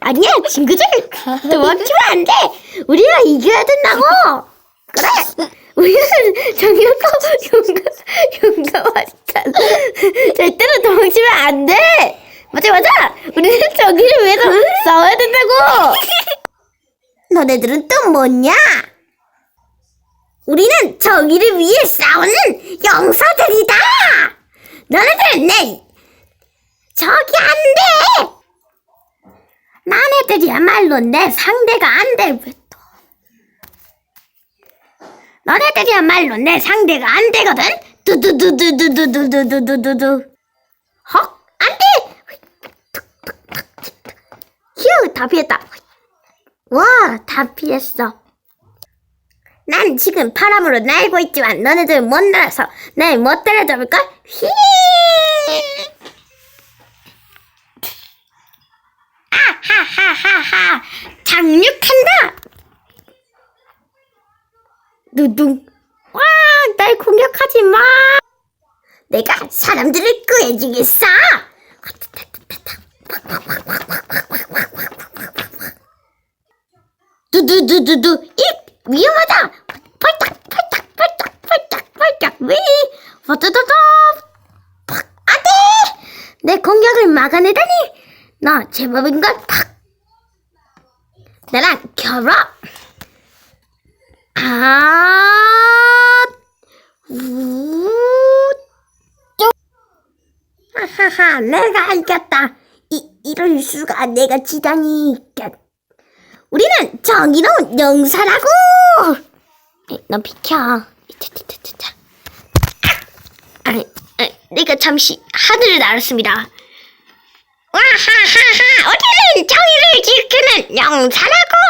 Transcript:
아니야 친구들. 도망치면 안 돼. 우리가 이겨야 된다고. 그래. 우리는 정혁고 용감 용감하잖아. 절대로 도망치면 안 돼. 맞아 맞아. 우리는 저기를 위해서 싸워야 된다고. 너네들은 또 뭐냐? 우리는 정의를 위해 싸우는 용사들이다. 너네들 내 저기 안 돼. 나네들이야말로 내 상대가 안 또? 너네들이야말로 내 상대가 안 되거든. 두두두두두두두두두두두. 헉, 안 돼. 휴, 다 피했다. 와, 다 피했어. 난 지금 바람으로 날고 있지만 너네들 못 날아서 날못 따라잡을걸? 휘! 착륙한다! 누둥! 와, 날 공격하지 마! 내가 사람들을 구해주겠어! 두두두두두 이 위험하다 펄딱 펄딱 펄딱 펄딱 펄딱 위 와두두두 안 돼 내 공격을 막아내다니 너 제법인걸 팍 나랑 결혼 아 우, 쪽. 하하하 내가 이겼다 이, 이럴 수가 내가 지다니 우리는 정의로운 영사라고! 에이, 너 비켜. 아, 아, 내가 잠시 하늘을 날았습니다. 와하하하! 정의를 경찰하고